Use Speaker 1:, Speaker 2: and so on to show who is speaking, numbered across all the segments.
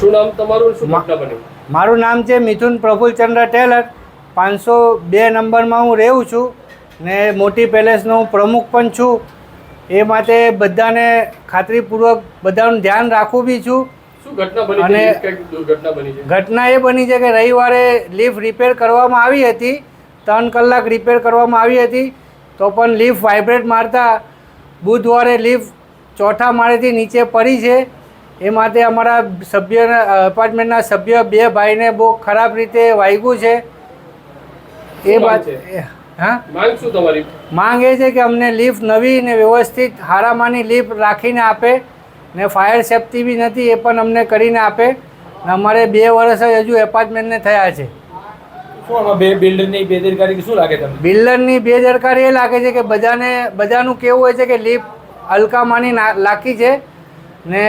Speaker 1: શું નામ તમારું શું ઘટના બની?
Speaker 2: મારું નામ છે મિથુન પ્રફુલચંદ્ર ટેલર. પાંચસો બે નંબરમાં હું રહું છું ને મોટી પેલેસનો હું પ્રમુખ પણ છું. એ માટે બધાને ખાતરીપૂર્વક બધાનું ધ્યાન રાખું બી છું.
Speaker 1: શું ઘટના બની
Speaker 2: અને-
Speaker 1: બની છે?
Speaker 2: ઘટના એ બની છે કે રવિવારે લિફ્ટ રિપેર કરવામાં આવી હતી. ત્રણ કલાક રિપેર કરવામાં આવી હતી. તો પણ લિફ્ટ વાઇબ્રેટ મારતા બુધવારે લિફ્ટ ચોથા માળેથી નીચે પડી છે. એ માટે અમારા સભ્યના અપાર્ટમેન્ટના સભ્ય બે ભાઈને બહુ ખરાબ રીતે વાગ્યું છે. એ વાત હા?
Speaker 1: માંગ શું તમારી?
Speaker 2: માંગ એ છે કે અમને લિફ્ટ નવી ને વ્યવસ્થિત હારામાંની લિફ્ટ રાખીને આપે ને ફાયર સેફટી બી નથી એ પણ અમને કરીને આપે. ને અમારે બે વર્ષ જ હજુ એપાર્ટમેન્ટને થયા છે.
Speaker 3: બિલ્ડરની બેદરકારી શું લાગે તમને?
Speaker 2: બિલ્ડરની બેદરકારી એ લાગે છે કે બધાને બધાનું કેવું હોય છે કે લિફ્ટ હલકામાની ના- લાખી છે. ને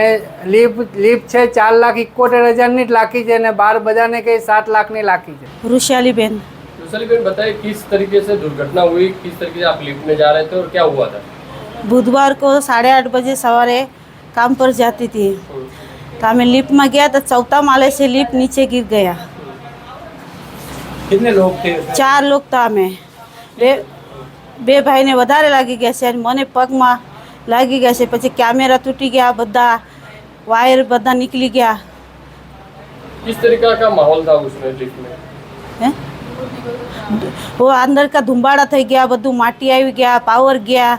Speaker 2: લિફ્ટ લિફ્ટ છે ચાર લાખ ઇકોતેર હજારની જ લાખી છે ને બાર બધાને કે સાત લાખની લાખી છે
Speaker 4: वृशाली बेन
Speaker 1: वैशाली बताइए किस तरीके से दुर्घटना हुई किस तरीके से आप लिफ्ट में जा रहे थे और क्या हुआ था
Speaker 4: बुधवार को साढ़े आठ बजे सवारे काम पर जाती थी तो हमें लिफ्ट में गया तो चौथा माले से लिफ्ट नीचे गिर गया
Speaker 3: કિતને લોગ થે
Speaker 4: ચાર લોગ હતા અમે બે બે ભાઈને વધારે લાગી ગયા છે અને મને પગમાં લાગી ગયા છે પછી કેમેરા તૂટી ગયા બધા વાયર બધા નીકળી ગયા
Speaker 1: किस तरीका का माहौल था उसमें लिफ्ट में
Speaker 4: હે वो અંદર કા ધુંબાડા થઈ ગયા બધું માટી આવી ગયા પાવર ગયા